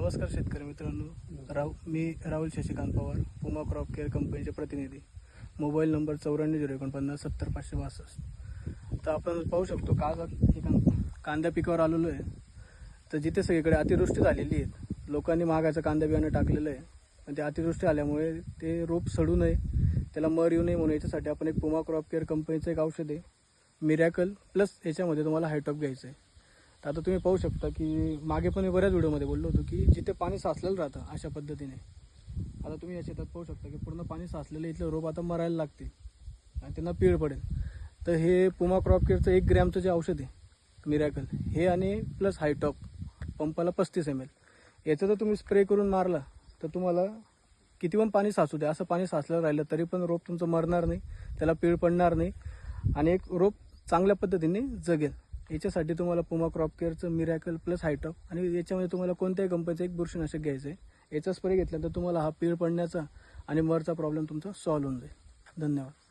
नमस्कार शेतकरी मित्रांनो. राव मी राहुल शशिकांत पवार पुमा क्रॉप केअर कंपनीचे प्रतिनिधी. मोबाईल नंबर चौऱ्याण्णव झिरो एकोणपन्नास सत्तर पाचशे बासष्ट. तर आपण पाहू शकतो का हे कांद्या पिकावर आलेलो आहे. तर जिथे सगळीकडे अतिवृष्टी झालेली आहे. लोकांनी महागाचं कांदा बियाणं टाकलेलं आहे. आणि ते अतिवृष्टी आल्यामुळे ते रोप सडू नये त्याला मर येऊ नये म्हणून याच्यासाठी आपण एक पुमा क्रॉप केअर कंपनीचं एक औषध आहे. मिरॅकल प्लस याच्यामध्ये तुम्हाला हायटॉप घ्यायचं आहे. तर आता तुम्ही पाहू शकता की मागे पण मी बऱ्याच व्हिडिओमध्ये बोललो होतो की जिथे पाणी साचलेलं राहतं अशा पद्धतीने आता तुम्ही या शेतात पाहू शकता की पूर्ण पाणी साचलेलं इथलं रोप आता मरायला लागतील आणि त्यांना पीळ पडेल. तर हे पुमा क्रॉप केअरचं एक ग्रॅमचं जे औषध आहे मिरॅकल हे आणि प्लस हायटॉप पंपाला पस्तीस एम एल याचं जर तुम्ही स्प्रे करून मारला तर तुम्हाला किती पण पाणी साचू द्या असं पाणी साचलं राहिलं तरी पण रोप तुमचं मरणार नाही त्याला पीळ पडणार नाही आणि एक रोप चांगल्या पद्धतीने जगेल. याच्यासाठी तुम्हाला पुमा क्रॉप केअरचं मिरॅकल प्लस हायटॉप आणि याच्यामध्ये तुम्हाला कोणत्याही कंपनीचं एक बुरशीनाशक घ्यायचं आहे याचा स्प्रे घेतल्यानंतर तुम्हाला हा पीळ पडण्याचा आणि मरचा प्रॉब्लेम तुमचा सॉल्व्ह होऊन जाईल. धन्यवाद.